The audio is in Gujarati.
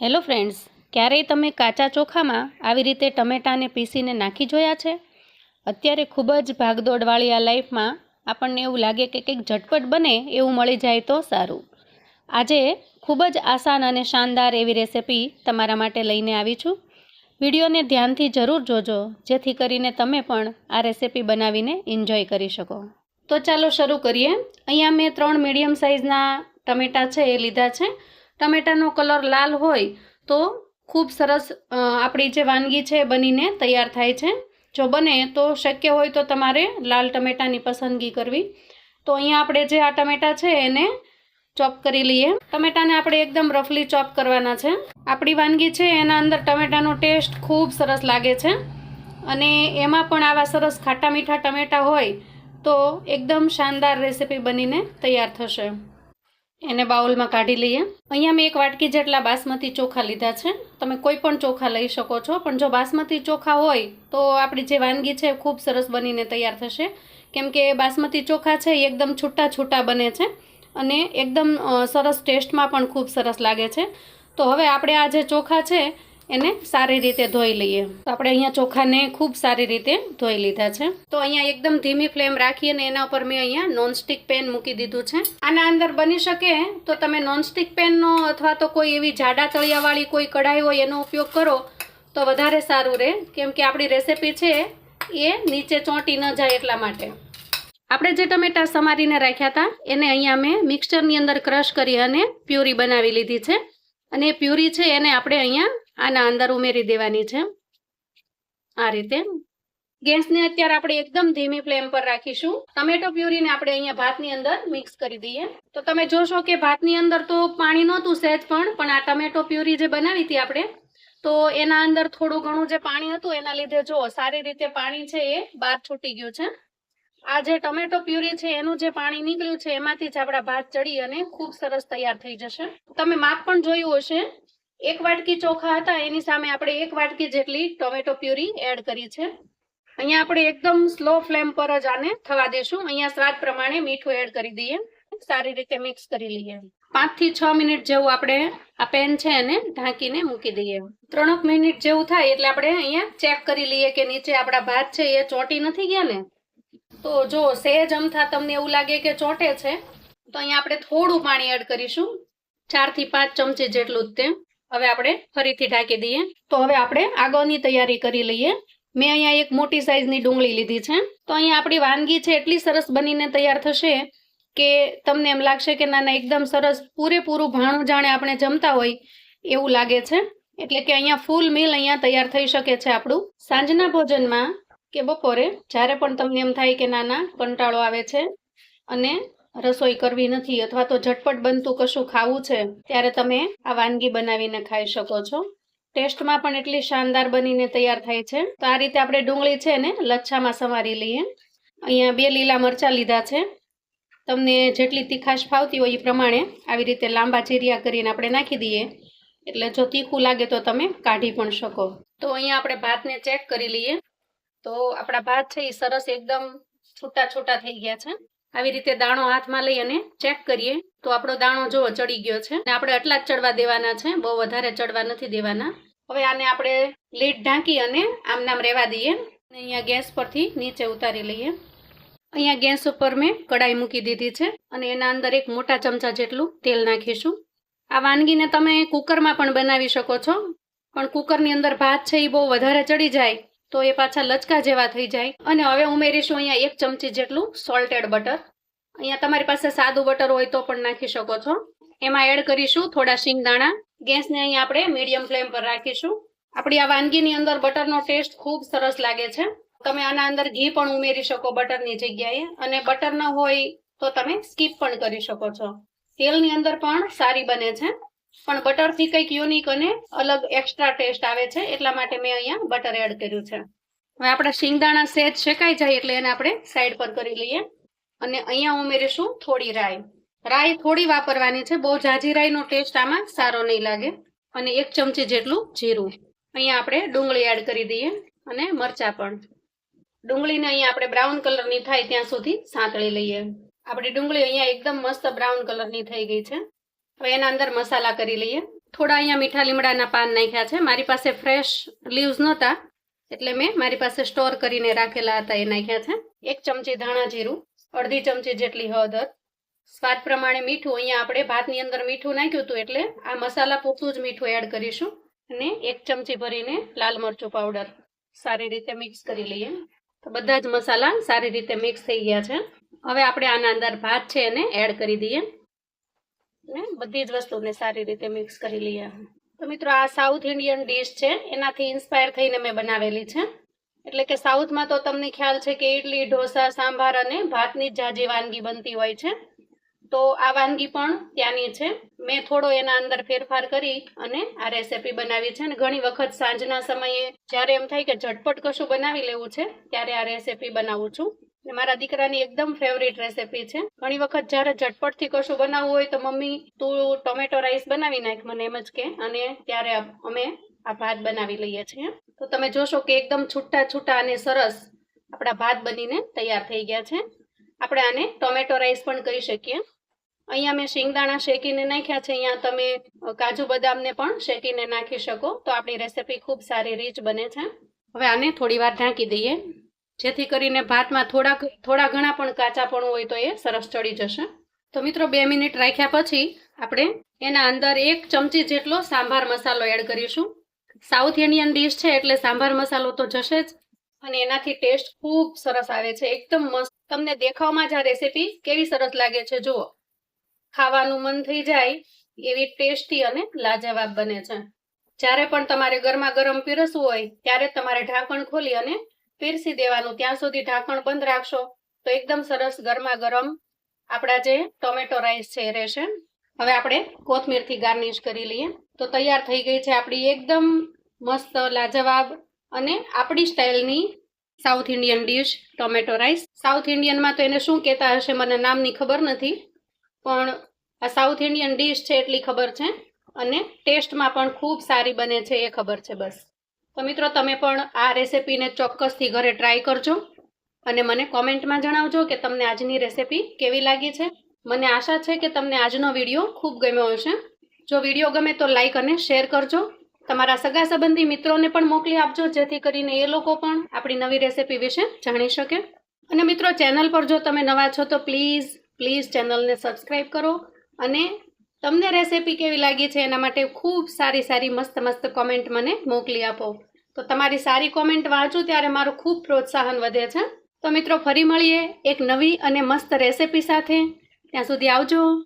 હેલો ફ્રેન્ડ્સ, ક્યારેય તમે કાચા ચોખામાં આવી રીતે ટમેટાને પીસીને નાખી જોયા છે? અત્યારે ખૂબ જ ભાગદોડવાળી આ લાઈફમાં આપણને એવું લાગે કે કંઈક ઝટપટ બને એવું મળી જાય તો સારું. આજે ખૂબ જ આસાન અને શાનદાર એવી રેસિપી તમારા માટે લઈને આવી છું. વિડીયોને ધ્યાનથી જરૂર જોજો, જેથી કરીને તમે પણ આ રેસિપી બનાવીને એન્જોય કરી શકો. તો ચાલો શરૂ કરીએ. અહીંયા મેં ત્રણ મીડિયમ સાઇઝના ટમેટાં છે એ લીધા છે. ટમેટાનો કલર લાલ હોય તો ખૂબ સરસ આપણી જે વાનગી છે બનીને તૈયાર થાય છે. જો બને તો શક્ય હોય તો તમારે લાલ ટમેટાની પસંદગી કરવી. તો અહીંયા આપણે જે આ ટમેટા છે એને ચોપ કરી લઈએ. ટમેટાને આપણે એકદમ રફલી ચોપ કરવાના છે. આપણી વાનગી છે એના અંદર ટમેટાનો ટેસ્ટ ખૂબ સરસ લાગે છે. અને એમાં પણ આવા સરસ ખાટા મીઠા ટમેટા હોય તો એકદમ શાનદાર રેસીપી બનીને તૈયાર થશે. એને બાઉલમાં કાઢી લઈએ. અહીંયા મેં એક વાટકી જેટલા બાસમતી ચોખા લીધા છે. તમે કોઈ પણ ચોખા લઈ શકો છો. પણ જો બાસમતી ચોખા હોય, તો આપણી જે વાનગી છે, ખૂબ સરસ બનીને તૈયાર થશે. કેમ કે બાસમતી ચોખા છે એકદમ છૂટા છૂટા બને છે અને એકદમ સરસ ટેસ્ટમાં પણ ખૂબ સરસ લાગે છે. તો હવે આપણે આ જે ચોખા છે એને સારી રીતે ધોઈ લઈએ. તો આપણે અહીંયા ચોખાને ખૂબ સારી રીતે ધોઈ લીધા છે. તો અહીંયા એકદમ ધીમી ફ્લેમ રાખી અને એના ઉપર મેં અહીંયા નોનસ્ટિક પેન મૂકી દીધું છે. આના અંદર બની શકે તો તમે નોનસ્ટિક પેનનો અથવા તો કોઈ એવી જાડા તળિયાવાળી કોઈ કઢાઈ હોય એનો ઉપયોગ કરો તો વધારે સારું રહે. કેમ કે આપણી રેસિપી છે એ નીચે ચોંટી ન જાય એટલા માટે. આપણે જે ટમેટા સમારીને રાખ્યા હતા, એને અહીંયા મેં મિક્સચરની અંદર ક્રશ કરી અને પ્યુરી બનાવી લીધી છે. અને પ્યુરી છે એને આપણે અહીંયા આના અંદર ઉમેરી દેવાની છે. આ રીતે ગેસને અત્યારે આપણે એકદમ ધીમી ફ્લેમ પર રાખીશું. ટમેટો પ્યુરીને આપણે અહીંયા ભાતની અંદર મિક્સ કરી દઈએ. તો તમે જોશો કે ભાતની અંદર તો પાણી નહોતું સહેજ પણ પણ આ ટમેટો પ્યુરી જે બનાવી હતી આપણે, તો એના અંદર થોડું ઘણું જે પાણી હતું, એના લીધે જો સારી રીતે પાણી છે એ બહાર છૂટી ગયું છે. આ જે ટમેટો પ્યુરી છે, એનું જે પાણી નીકળ્યું છે, એમાંથી જ આપણા ભાત ચડી અને ખૂબ સરસ તૈયાર થઈ જશે. તમે માપ પણ જોયું હશે. એક વાટકી ચોખા હતા, એની સામે આપણે એક વાટકી જેટલી ટોમેટો પ્યુરી એડ કરી છે. અહીંયા આપણે એકદમ સ્લો ફ્લેમ પર જ આને થવા દેશું. અહીંયા સ્વાદ પ્રમાણે મીઠું એડ કરી દઈએ. સારી રીતે મિક્સ કરી લઈએ. પાંચથી છ મિનિટ જેવું આપણે આ પેન છે એને ઢાંકીને મૂકી દઈએ. ત્રણક મિનિટ જેવું થાય એટલે આપણે અહીંયા ચેક કરી લઈએ કે નીચે આપણા ભાત છે, એ ચોટી નથી ગયા ને? તો જો સહેજ અમથા તમને એવું લાગે કે ચોટે છે, તો અહીંયા આપણે થોડું પાણી એડ કરીશું. ચારથી પાંચ ચમચી જેટલું જ તે. હવે આપણે ફરીથી ઢાંકી દઈએ. તો હવે આપણે આગળની તૈયારી કરી લઈએ. મેં અહીંયા એક મોટી સાઈઝની ડુંગળી લીધી છે. તો અહીંયા આપણી વાનગી છે એટલી સરસ બનીને તૈયાર થશે કે તમને એમ લાગશે કે ના ના, એકદમ સરસ પૂરેપૂરું ભાણું જાણે આપણે જમતા હોય એવું લાગે છે. એટલે કે અહીંયા ફૂલ મિલ અહીંયા તૈયાર થઈ શકે છે આપણું. સાંજના ભોજનમાં કે બપોરે, જ્યારે પણ તમને એમ થાય કે નાના કંટાળો આવે છે અને રસોઈ કરવી નથી અથવા તો ઝટપટ બનતું કશું ખાવું છે, ત્યારે તમે આ વાનગી બનાવીને ખાઈ શકો છો. ટેસ્ટમાં પણ એટલી શાનદાર બનીને તૈયાર થાય છે. તો આ રીતે આપણે ડુંગળી છે ને, લચ્છામાં સમારી લઈએ. અહીંયા બે લીલા મરચાં લીધા છે. તમને જેટલી તીખાશ ફાવતી હોય એ પ્રમાણે આવી રીતે લાંબા ચીરિયા કરીને આપણે નાખી દઈએ. એટલે જો તીખું લાગે તો તમે કાઢી પણ શકો. તો અહીંયા આપણે ભાતને ચેક કરી લઈએ. તો આપણા ભાત છે એ સરસ એકદમ છૂટા છૂટા થઈ ગયા છે. આવી રીતે દાણો હાથમાં લઈ અને ચેક કરીએ. તો આપણો દાણો જો ચડી ગયો છે અને આપણે આટલા જ ચડવા દેવાના છે. બહુ વધારે ચડવા નથી દેવાના. હવે આને આપણે લીડ ઢાંકી અને આમ નામ રહેવા દઈએ. અને અહીંયા ગેસ પરથી નીચે ઉતારી લઈએ. અહીંયા ગેસ ઉપર મેં કડાઈ મૂકી દીધી છે અને એના અંદર એક મોટા ચમચા જેટલું તેલ નાખીશું. આ વાનગીને તમે કુકરમાં પણ બનાવી શકો છો. પણ કુકરની અંદર ભાત છે એ બહુ વધારે ચડી જાય. તો એ પાછા લચકા જેવા થઈ જાય. અને હવે ઉમેરીશું અહીંયા એક ચમચી જેટલું સોલ્ટેડ બટર અહીંયા તમારી પાસે સાદું બટર હોય તો પણ નાખી શકો છો. એમાં એડ કરીશું થોડા શિંગદાણા. ગેસને અહીંયા આપણે મીડિયમ ફ્લેમ પર રાખીશું. આપણી આ વાનગીની અંદર બટરનો ટેસ્ટ ખૂબ સરસ લાગે છે. તમે આના અંદર ઘી પણ ઉમેરી શકો બટરની જગ્યાએ. અને બટર ન હોય તો તમે સ્કીપ પણ કરી શકો છો. તેલની અંદર પણ સારી બને છે. પણ બટરથી કંઈક યુનિક અને અલગ એક્સ્ટ્રા ટેસ્ટ આવે છે, એટલા માટે મેં અહીંયા બટર એડ કર્યું છે. હવે આપણા શિંગદાણા સેજ શેકાઈ જાય એટલે એને આપણે સાઈડ પર કરી લઈએ. અને અહીંયા ઉમેરીશું થોડી રાઈ. રાઈ થોડી વાપરવાની છે, બહુ જાજી રાઈનો ટેસ્ટ આમાં સારો નહીં લાગે. અને એક ચમચી જેટલું જીરું. અહીંયા આપણે ડુંગળી એડ કરી દઈએ અને મરચાં પણ. ડુંગળીને અહીંયા આપણે બ્રાઉન કલરની થાય ત્યાં સુધી સાંતળી લઈએ. આપણી ડુંગળી અહીંયા એકદમ મસ્ત બ્રાઉન કલરની થઈ ગઈ છે. હવે એના અંદર મસાલા કરી લઈએ. થોડા અહીંયા મીઠા લીમડાના પાન નાખ્યા છે. મારી પાસે ફ્રેશ લીવ્સ નહોતા, એટલે મેં મારી પાસે સ્ટોર કરીને રાખેલા હતા એ નાખ્યા છે. એક ચમચી ધાણા જીરું, અડધી ચમચી જેટલી હળદર. સ્વાદ પ્રમાણે મીઠું, અહીંયા આપણે ભાતની અંદર મીઠું નાખ્યું હતું એટલે આ મસાલા પૂરતું જ મીઠું એડ કરીશું. અને એક ચમચી ભરીને લાલ મરચું પાવડર સારી રીતે મિક્સ કરી લઈએ. તો બધા જ મસાલા સારી રીતે મિક્સ થઈ ગયા છે. હવે આપણે આના અંદર ભાત છે એને એડ કરી દઈએ. ને બધી જ વસ્તુને સારી રીતે મિક્સ કરી લઈએ તો મિત્રો, આ સાઉથ ઇન્ડિયન ડીશ છે, એનાથી ઇન્સ્પાયર થઈને મેં બનાવેલી છે. એટલે કે સાઉથમાં તો તમને ખ્યાલ છે કે ઇડલી ઢોસા, સાંભાર અને ભાતની જ જાજી વાનગી બનતી હોય છે. તો આ વાનગી પણ ત્યાંની છે. મેં થોડો એના અંદર ફેરફાર કરી અને આ રેસીપી બનાવી છે. અને ઘણી વખત સાંજના સમયે જ્યારે એમ થાય કે ઝટપટ કશું બનાવી લેવું છે, ત્યારે આ રેસીપી બનાવું છું. મારા દીકરાની એકદમ ફેવરિટ રેસીપી છે. ઘણી વખત જ્યારે ઝટપટથી કશું બનાવવું હોય તો મમ્મી તું ટોમેટો રાઈસ બનાવી નાખ મને એમ જ કે, અને ત્યારે અમે આ ભાત બનાવી લઈએ છીએ. તો તમે જોશો કે એકદમ છૂટા છૂટા અને સરસ આપણા ભાત બનીને તૈયાર થઈ ગયા છે. આપણે આને ટોમેટો રાઈસ પણ કરી શકીએ. અહીંયા મેં શિંગદાણા શેકીને નાખ્યા છે, અહીંયા તમે કાજુ બદામને પણ શેકીને નાખી શકો. તો આપણી રેસીપી ખૂબ સારી રીચ બને છે. હવે આને થોડી વાર ઢાંકી દઈએ. જેથી કરીને ભાતમાં થોડા થોડા ઘણા પણ કાચાપણું હોય તો એ સરસ ચડી જશે. તો મિત્રો બે મિનિટ રાખ્યા પછી આપણે એના અંદર એક ચમચી જેટલો સાંભાર મસાલો એડ કરીશું. સાઉથ ઇન્ડિયન ડીશ છે એટલે સાંભાર મસાલો તો જશે જ. અને એનાથી ટેસ્ટ ખૂબ સરસ આવે છે. એકદમ મસ્ત. તમને દેખાવમાં જ આ રેસીપી કેવી સરસ લાગે છે જુઓ. ખાવાનું મન થઈ જાય એવી ટેસ્ટી અને લાજવાબ બને છે. જ્યારે પણ તમારે ગરમા ગરમ પીરસવું હોય ત્યારે તમારે ઢાંકણ ખોલી અને પીરસી દેવાનું, ત્યાં સુધી ઢાંકણ બંધ રાખશો તો એકદમ સરસ ગરમા ગરમ આપણા જે ટોમેટો રાઈસ છે એ રહેશે. હવે આપણે કોથમીરથી ગાર્નિશ કરી લઈએ. તો તૈયાર થઈ ગઈ છે આપણી એકદમ મસ્ત, લાજવાબ અને આપણી સ્ટાઇલની south Indian dish tomato rice. South ઇન્ડિયનમાં તો એને શું કહેતા હશે મને નામની ખબર નથી, પણ આ સાઉથ ઇન્ડિયન ડીશ છે એટલી ખબર છે અને ટેસ્ટમાં પણ ખૂબ સારી બને છે એ ખબર છે બસ. તો મિત્રો, તમે પણ આ રેસિપીને ચોક્કસથી ઘરે ટ્રાય કરજો અને મને કોમેન્ટમાં જણાવજો કે તમને આજની રેસિપી કેવી લાગી છે. મને આશા છે કે તમને આજનો વીડિયો ખૂબ ગમ્યો હશે. જો વીડિયો ગમે તો લાઈક અને શેર કરજો. તમારા સગા સંબંધી મિત્રોને પણ મોકલી આપજો, જેથી કરીને એ લોકો પણ આપણી નવી રેસિપી વિશે જાણી શકે. અને મિત્રો, ચેનલ પર જો તમે નવા છો તો પ્લીઝ પ્લીઝ ચેનલને સબસ્ક્રાઈબ કરો અને તમને રેસીપી કેવી લાગી છે એના માટે ખૂબ સારી સારી મસ્ત મસ્ત કોમેન્ટ મને મોકલી આપો. તો તમારી સારી કોમેન્ટ વાંચું ત્યારે મારું ખૂબ પ્રોત્સાહન વધે છે. તો મિત્રો ફરી મળીએ એક નવી અને મસ્ત રેસિપી સાથે. ત્યાં સુધી આવજો.